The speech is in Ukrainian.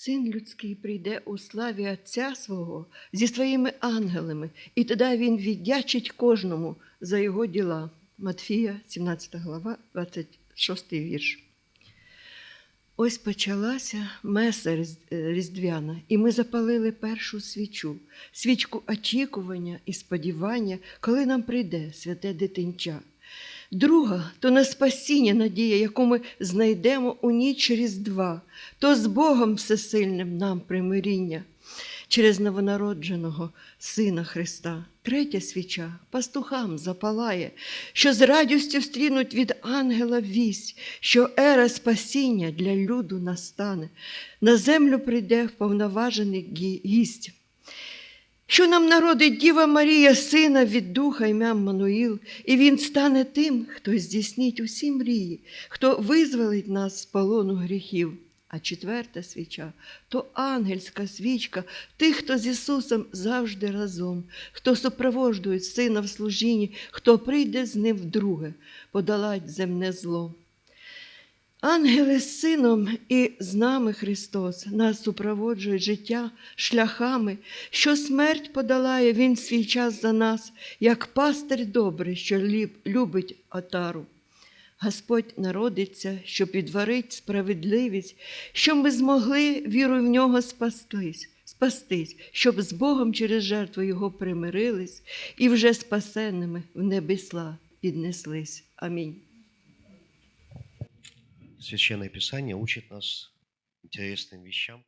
Син людський прийде у славі Отця свого зі своїми ангелами, і тоді він віддячить кожному за його діла. Матфія, 17 глава, 26 вірш. Ось почалася меса різдвяна, і ми запалили першу свічу, свічку очікування і сподівання, коли нам прийде святе дитинча. Друга то на спасіння надія, яку ми знайдемо у ніч Різдва, то з Богом всесильним нам примиріння через новонародженого Сина Христа. Третя свіча пастухам запалає, що з радістю стрінуть від ангела вість, що ера спасіння для люду настане, на землю прийде вповноважений гість. Що нам народить Діва Марія, сина від духа ім'я Мануїл, і він стане тим, хто здійснить усі мрії, хто визволить нас з полону гріхів. А четверта свіча то ангельська свічка тих, хто з Ісусом завжди разом, хто супроводжує сина в служінні, хто прийде з ним вдруге, подолать земне зло. Ангели з сином і з нами Христос нас супроводжують життя шляхами, що смерть подолає Він свій час за нас, як пастир добрий, що любить отару. Господь народиться, щоб відварить справедливість, щоб ми змогли вірою в нього спастись, спастись, щоб з Богом через жертву Його примирились і вже спасенними в небесла піднеслись. Амінь. Священное Писание учит нас интересным вещам,